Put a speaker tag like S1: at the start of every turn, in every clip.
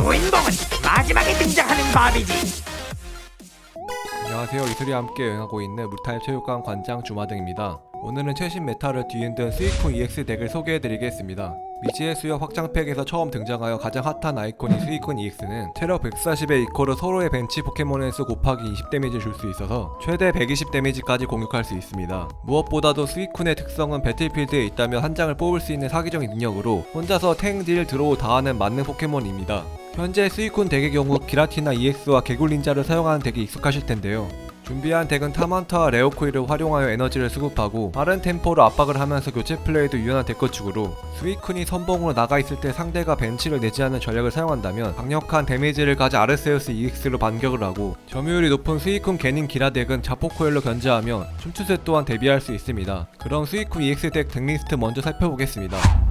S1: 주인공은 마지막에 등장하는 법이지.
S2: 안녕하세요. 이슬이와 함께 여행하고 있는 물타입 체육관 관장 주마등입니다. 오늘은 최신 메타를 뒤흔든 스위콘 EX 덱을 소개해드리겠습니다. 미지의 수역 확장팩에서 처음 등장하여 가장 핫한 아이콘인 스위콘 EX는 체력 140의 이코로 서로의 벤치 포켓몬의 수 곱하기 20 데미지를 줄 수 있어서 최대 120 데미지까지 공격할 수 있습니다. 무엇보다도 스위콘의 특성은 배틀필드에 있다면 한 장을 뽑을 수 있는 사기적인 능력으로 혼자서 탱, 딜, 드로우 다 하는 만능 포켓몬입니다. 현재 스위콘 덱의 경우 기라티나 EX와 개굴린자를 사용하는 덱이 익숙하실 텐데요. 준비한 덱은 타만타와 레오코이를 활용하여 에너지를 수급하고 빠른 템포로 압박을 하면서 교체 플레이도 유연한 덱 구축으로 스위쿤이 선봉으로 나가 있을 때 상대가 벤치를 내지 않는 전략을 사용한다면 강력한 데미지를 가진 아르세우스 EX로 반격을 하고 점유율이 높은 스위쿤 개닌 기라 덱은 자포코일로 견제하며 춤추세 또한 대비할 수 있습니다. 그럼 스위쿤 EX 덱 덱리스트 먼저 살펴보겠습니다.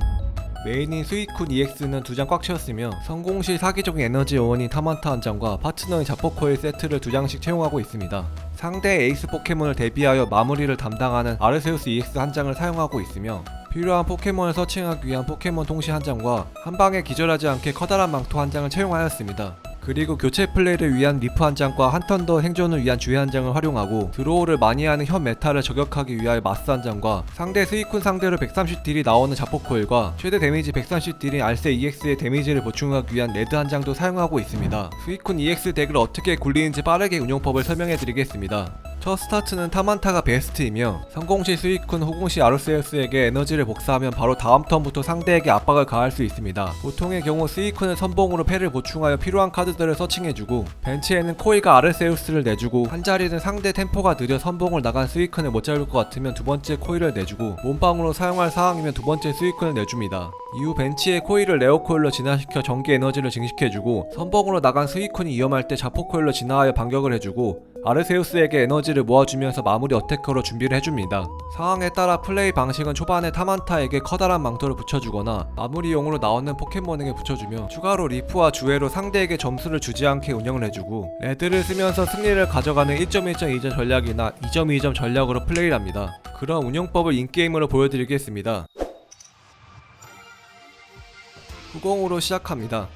S2: 메인인 스위쿤 EX는 두 장 꽉 채웠으며 성공 시 사기적인 에너지 요원인 타만타 한 장과 파트너인 자포코일 세트를 두 장씩 채용하고 있습니다. 상대의 에이스 포켓몬을 대비하여 마무리를 담당하는 아르세우스 EX 한 장을 사용하고 있으며 필요한 포켓몬을 서칭하기 위한 포켓몬 통시 한 장과 한 방에 기절하지 않게 커다란 망토 한 장을 채용하였습니다. 그리고 교체 플레이를 위한 리프 한 장과 한 턴더 생존을 위한 주의 한 장을 활용하고 드로우를 많이 하는 현 메타를 저격하기 위하여 마스 한 장과 상대 스위쿤 상대로 130 딜이 나오는 자포코일과 최대 데미지 130 딜인 알세 EX의 데미지를 보충하기 위한 레드 한 장도 사용하고 있습니다. 스위쿤 EX 덱을 어떻게 굴리는지 빠르게 운용법을 설명해 드리겠습니다. 첫 스타트는 타만타가 베스트이며 성공 시 스위쿤 호공 시 아르세우스에게 에너지를 복사하면 바로 다음 턴부터 상대에게 압박을 가할 수 있습니다. 보통의 경우 스위쿤은 선봉으로 패를 보충하여 필요한 카드들을 서칭해주고 벤치에는 코이가 아르세우스를 내주고 한 자리는 상대 템포가 느려 선봉을 나간 스위쿤을 못 잡을 것 같으면 두 번째 코이를 내주고 몸빵으로 사용할 상황이면 두 번째 스위쿤을 내줍니다. 이후 벤치에 코이를 레오코일로 진화시켜 전기 에너지를 증식해주고 선봉으로 나간 스위쿤이 위험할 때 자포코일로 진화하여 반격을 해주고 아르세우스에게 에너지를 모아주면서 마무리 어태커로 준비를 해줍니다. 상황에 따라 플레이 방식은 초반에 타만타에게 커다란 망토를 붙여주거나 마무리용으로 나오는 포켓몬에게 붙여주며 추가로 리프와 주회로 상대에게 점수를 주지 않게 운영을 해주고 레드를 쓰면서 승리를 가져가는 1.1.2점 전략이나 2.2점 전략으로 플레이를 합니다. 그런 운영법을 인게임으로 보여드리겠습니다. 후공으로 시작합니다.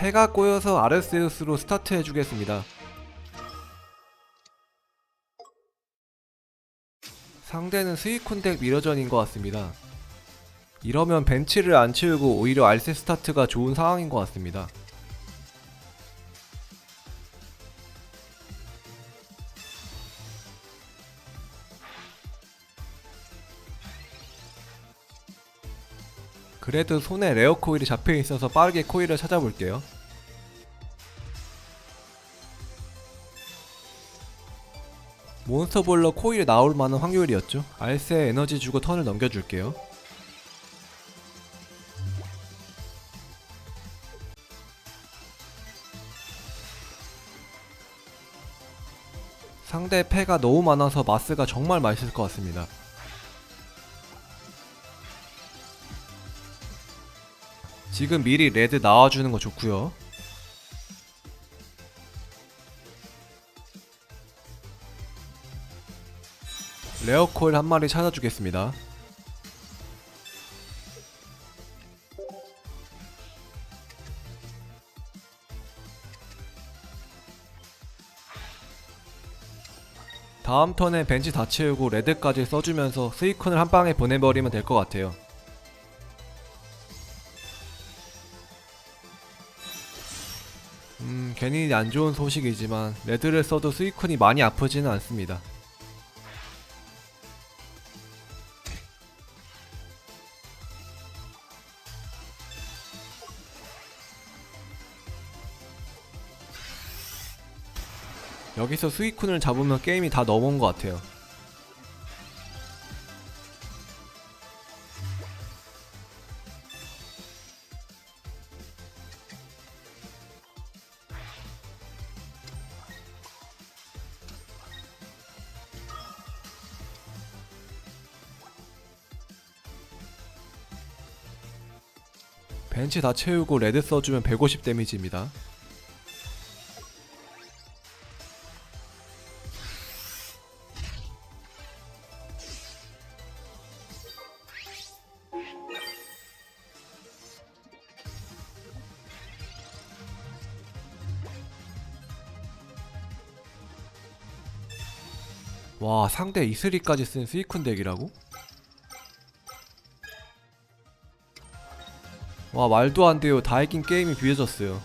S2: 패가 꼬여서 아르세우스로 스타트 해주겠습니다. 상대는 스위콘 덱 미러전인 것 같습니다. 이러면 벤치를 안 채우고 오히려 알세 스타트가 좋은 상황인 것 같습니다. 그래도 손에 레어 코일이 잡혀 있어서 빠르게 코일을 찾아볼게요. 몬스터 볼러 코일에 나올 만한 확률이었죠. 알세 에너지 주고 턴을 넘겨줄게요. 상대 패가 너무 많아서 마스가 정말 맛있을 것 같습니다. 지금 미리 레드 나와주는 거 좋고요. 레어콜 한 마리 찾아주겠습니다. 다음 턴에 벤치 다 채우고 레드까지 써주면서 스위콘을 한 방에 보내버리면 될 것 같아요. 괜히 안 좋은 소식이지만 레드를 써도 스위쿤이 많이 아프지는 않습니다. 여기서 스위쿤을 잡으면 게임이 다 넘어온 것 같아요. 벤치 다 채우고 레드 써주면 150 데미지입니다. 와 상대 이슬이까지 쓴 스이쿤 덱이라고? 와 말도 안 돼요. 다 이긴 게임이 비어졌어요.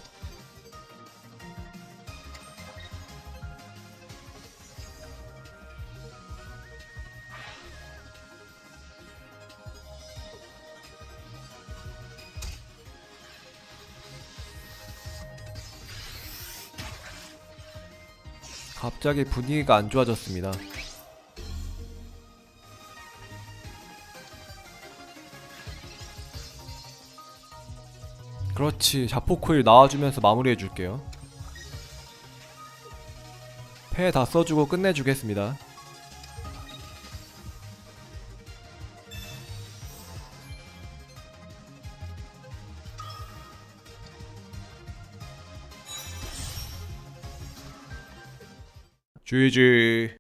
S2: 갑자기 분위기가 안 좋아졌습니다 그렇지. 자포코일 나와주면서 마무리해줄게요. 패다 써주고 끝내주겠습니다. GG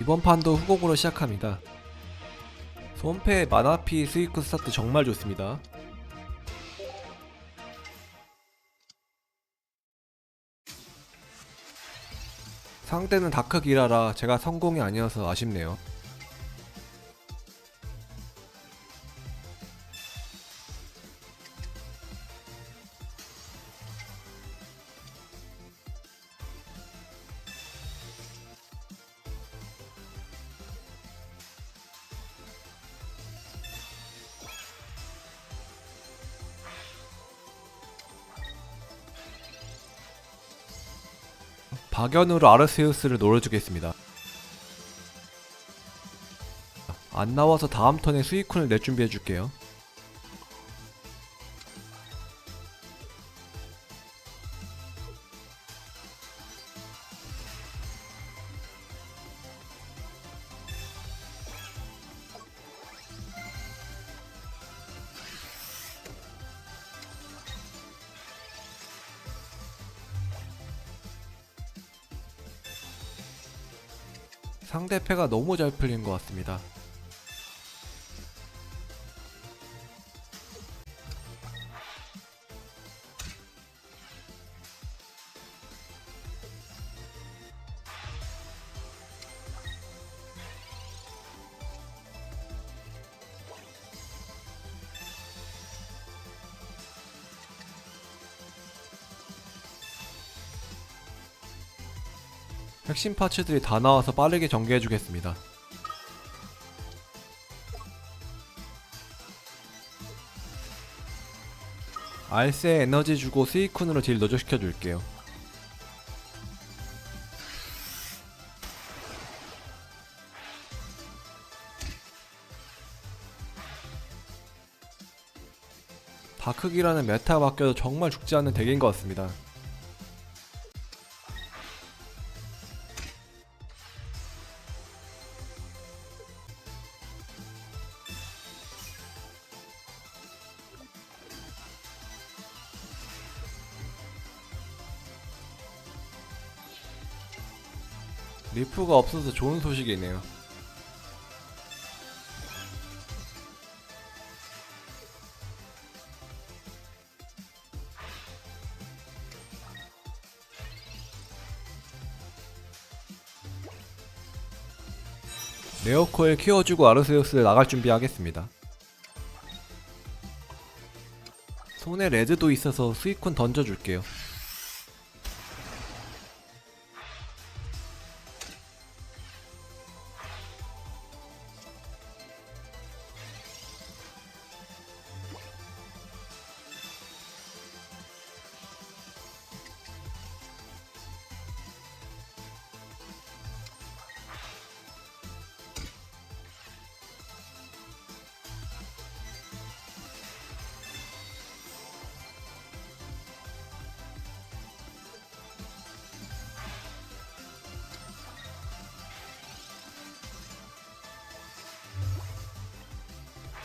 S2: 이번 판도 후곡으로 시작합니다 손패 마나피 스위크 스타트 정말 좋습니다. 상대는 다크 기라라 제가 성공이 아니어서 아쉽네요. 박연으로 아르세우스를 노려주겠습니다. 안 나와서 다음 턴에 스위쿤을 낼 준비해줄게요. 상대 패가 너무 잘 풀린 것 같습니다. 핵심 파츠들이 다 나와서 빠르게 전개해주겠습니다. 알세에 에너지 주고 스이쿤으로 딜 너적시켜줄게요. 다크기라는 메타가 바뀌어도 정말 죽지 않는 덱인 것 같습니다. 리프가 없어서 좋은 소식이네요. 네오코엘 키워주고 아르세우스를 나갈 준비하겠습니다. 손에 레드도 있어서 스위콘 던져줄게요.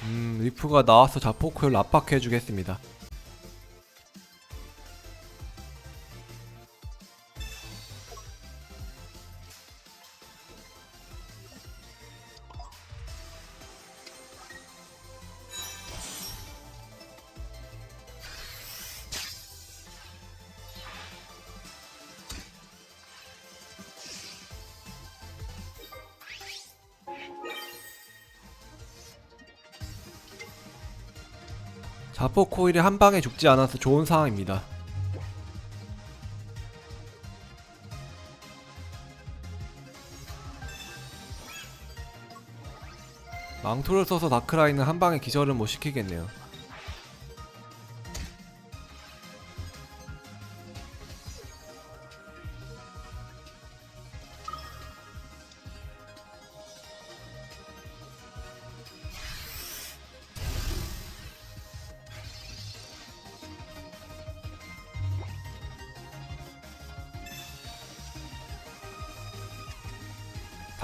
S2: 음, 리프가 나와서 자포코를 압박해주겠습니다. 자포 코일이 한 방에 죽지 않아서 좋은 상황입니다. 망토를 써서 다크라인은 한 방에 기절을 못 시키겠네요.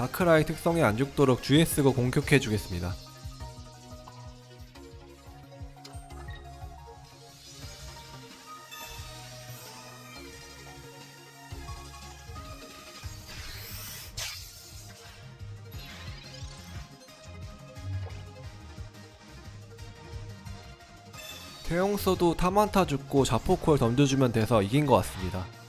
S2: 다크라이 특성이 안 죽도록 주에 쓰고 공격해 주겠습니다. 태용 써도 타만타 죽고 자포콜 던져주면 돼서 이긴 것 같습니다.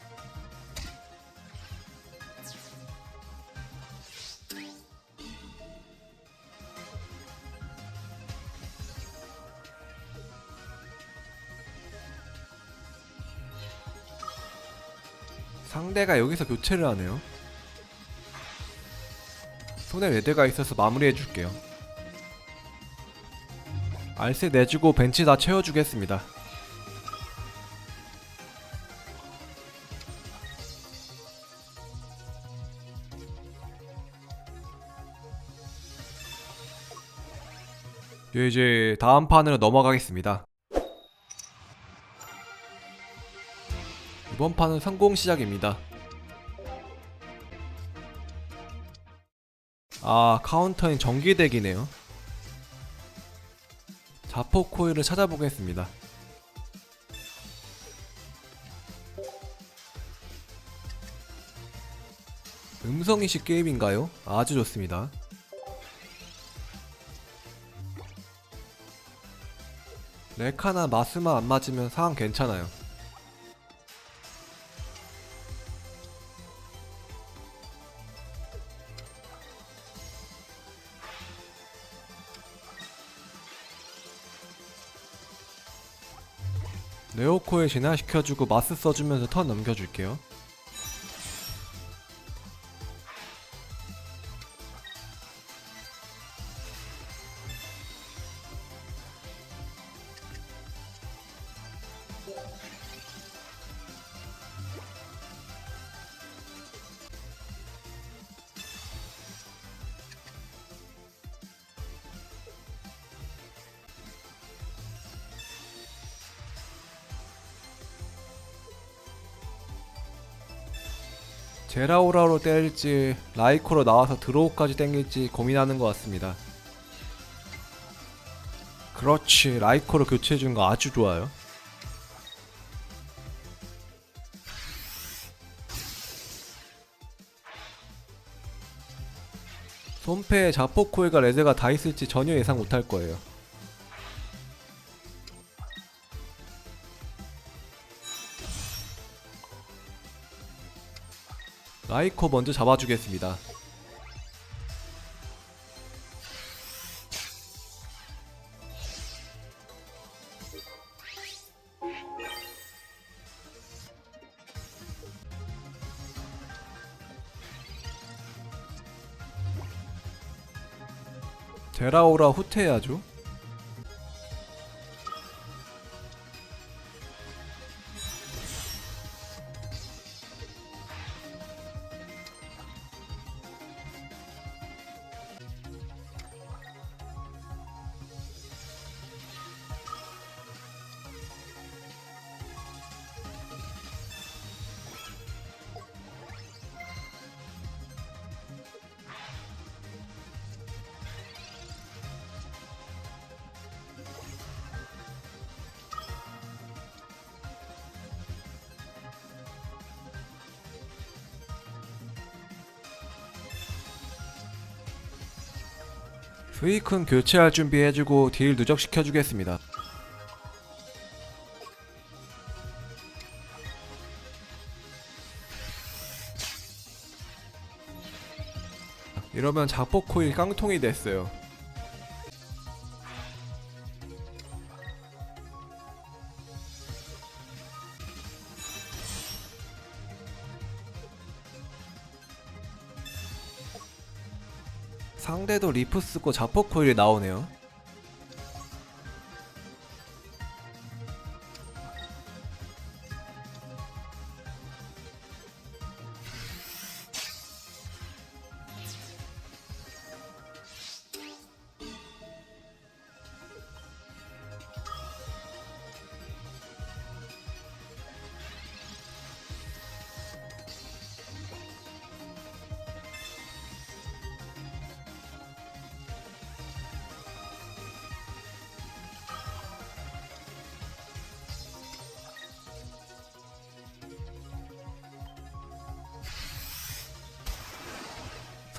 S2: 상대가 여기서 교체를 하네요. 손에 레드가 있어서 마무리해 줄게요. 알세 내주고 벤치 다 채워주겠습니다. 예, 이제 다음 판으로 넘어가겠습니다. 이번 판은 성공 시작입니다. 아, 카운터인 전기덱이네요. 자포 코일을 찾아보겠습니다. 음성인식 게임인가요? 아주 좋습니다. 레카나 마스만 안 맞으면 상황 괜찮아요. 코에 진화시켜주고 마스 써주면서 턴 넘겨줄게요. 제라오라로 때릴지 라이코로 나와서 드로우까지 땡길지 고민하는 것 같습니다. 그렇지 라이코로 교체해준 거 아주 좋아요. 손패에 자포코일과 레드가 다 있을지 전혀 예상 못할 거예요. 라이코 먼저 잡아주겠습니다. 데라오라 후퇴해야죠. 스위큰 교체할 준비해주고 딜 누적시켜주겠습니다. 이러면 자포코일 깡통이 됐어요. 리프 쓰고 자폭 코일이 나오네요.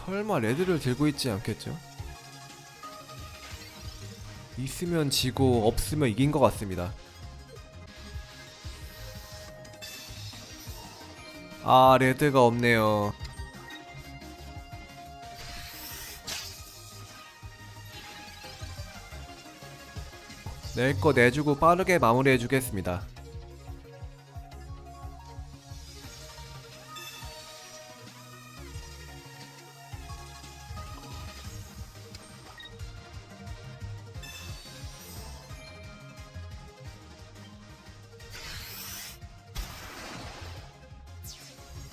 S2: 설마 레드를 들고 있지 않겠죠? 있으면 지고 없으면 이긴 것 같습니다. 아 레드가 없네요. 낼 거 내주고 빠르게 마무리해 주겠습니다.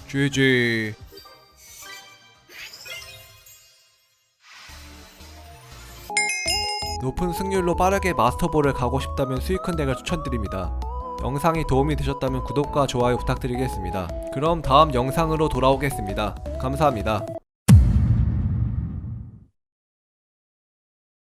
S2: GG 높은 승률로 빠르게 마스터볼을 가고 싶다면 스위큰 덱을 추천드립니다. 영상이 도움이 되셨다면 구독과 좋아요 부탁드리겠습니다. 그럼 다음 영상으로 돌아오겠습니다. 감사합니다.